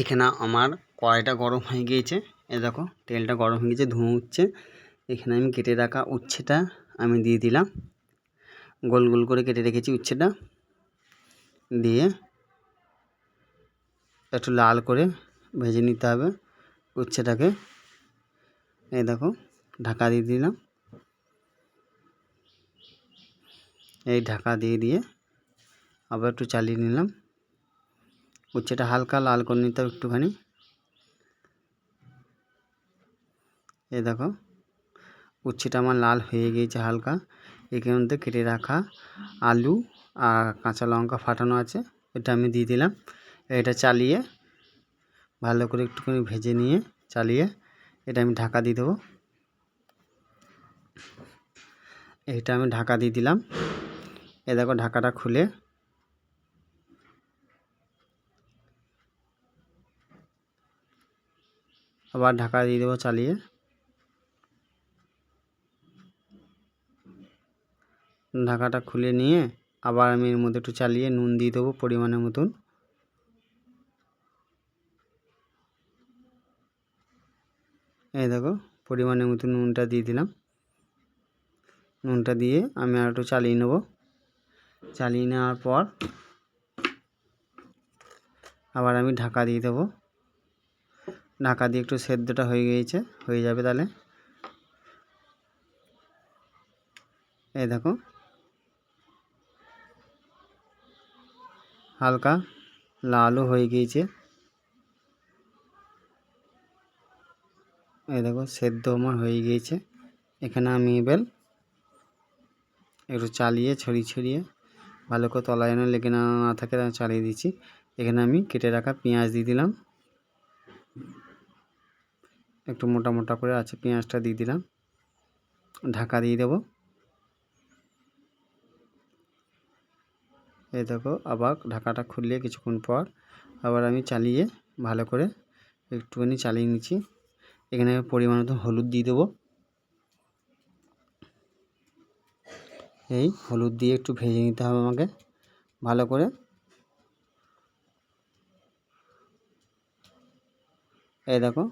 এখানে আমার কড়াইটা গরম হয়ে গিয়েছে। এ দেখো, তেলটা গরম হয়ে গেছে ধুঁয়ো উঠছে। এখানে আমি কেটে রাখা উচ্ছেটা আমি দিয়ে দিলাম। গোল গোল করে কেটে রেখেছি উচ্ছেটা। দিয়ে একটু লাল করে ভেজে নিতে হবে উচ্ছেটাকে। এই দেখো, ঢাকা দিয়ে দিলাম। এই ঢাকা দিয়ে দিয়ে আবার একটু চালিয়ে নিলাম। উচ্ছেটা হালকা, লাল করে নিতে হবে একটুখানি। এই দেখো উচ্ছেটা আমার লাল হয়ে গিয়েছে হালকা। এখান থেকে কেটে রাখা আলু আর কাঁচা লঙ্কা ফাটানো আছে, এটা আমি দিয়ে দিলাম। এটা চালিয়ে ভালো করে একটুখানি ভেজে নিয়ে চালিয়ে এটা আমি ঢাকা দিয়ে দেবো। এটা আমি ঢাকা দিয়ে দিলাম। এ দেখো, ঢাকাটা খুলে আবার ঢাকা দিয়ে দেবো চালিয়ে। ঢাকাটা খুলে নিয়ে আবার আমি এর মধ্যে একটু চালিয়ে নুন দিয়ে দেবো পরিমাণের মতন। এই দেখো, পরিমাণের মতো নুনটা দিয়ে দিলাম। নুনটা দিয়ে আমি আর একটু চালিয়ে নেব। চালিয়ে নেওয়ার পর আবার আমি ঢাকা দিয়ে দেবো। ঢাকা দিয়ে একটু সেদ্ধটা হয়ে গিয়েছে, হয়ে যাবে তাহলে। এই দেখো। হালকা লালও হয়ে গিয়েছে। এই দেখো, সেদ্ধ আমার হয়ে গিয়েছে। এখানে আমি এবার একটু চালিয়ে, ছড়িয়ে ছড়িয়ে ভালো করে তলায় যেন লেগে না না থাকে চালিয়ে দিচ্ছি। এখানে আমি কেটে রাখা পেঁয়াজ দিয়ে দিলাম। একটু মোটা মোটা করে আছে, পেঁয়াজটা দিয়ে দিলাম। ঢাকা দিয়ে দেবো। এই দেখো, আবার ঢাকাটা খুললে কিছুক্ষণ পর আবার আমি চালিয়ে ভালো করে একটুখানি চালিয়ে নিচ্ছি। এখানে পরিমাণ মতো হলুদ দিয়ে দেবো। এই হলুদ দিয়ে একটু ভেজে নিতে হবে আমাকে ভালো করে। এই দেখো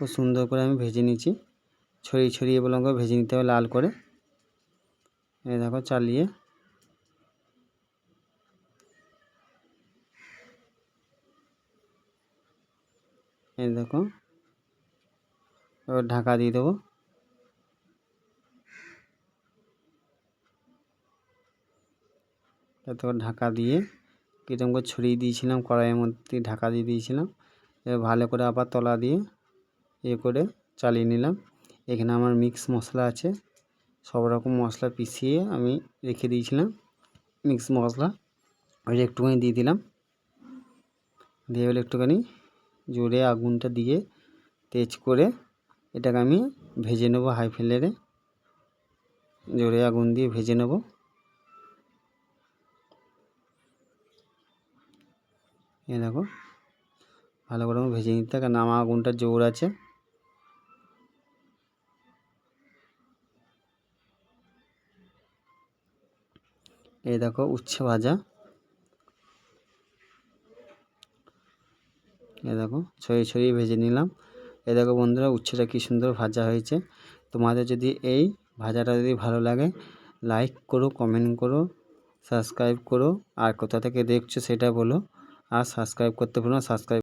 খুব সুন্দর করে আমি ভেজে নিচ্ছি ছড়িয়ে ছড়িয়ে আমাকে ভেজে নিতে হবে লাল করে। এই দেখো চালিয়ে। এই দেখো। এবার ঢাকা দিয়ে দেবো। তারপর ঢাকা দিয়ে কীরকম করে ছড়িয়ে দিয়েছিলাম, কড়াইয়ের মধ্যে ঢাকা দিয়ে দিয়েছিলাম। এবার ভালো করে আবার তলা দিয়ে এ করে চালিয়ে নিলাম। এখানে আমার মিক্স মশলা আছে। সব রকম মশলা পিষিয়ে আমি রেখে দিয়েছিলাম। মিক্স মশলা ওই একটুখানি দিয়ে দিলাম। দিয়ে হলে একটুখানি জোরে আগুনটা দিয়ে তেজ করে এটাকে আমি ভেজে নেব হাই ফ্লেমে জোরে আগুন দিয়ে ভেজে নেব। এ দেখো, ভালো করে ভেজে নিতে কারণ আমার আগুনটা জোর আছে। এই দেখো উচ্ছে ভাজা। এ দেখো ছড়িয়ে ছড়িয়ে ভেজে নিলাম। এ দেখো বন্ধুরা, উচ্ছেটা কী সুন্দর ভাজা হয়েছে। তোমাদের যদি এই ভাজাটা যদি ভালো লাগে, লাইক করো, কমেন্ট করো, সাবস্ক্রাইব করো। আর কোথা থেকে দেখছ সেটা বলো। আর সাবস্ক্রাইব করতে ভুলো না, সাবস্ক্রাইব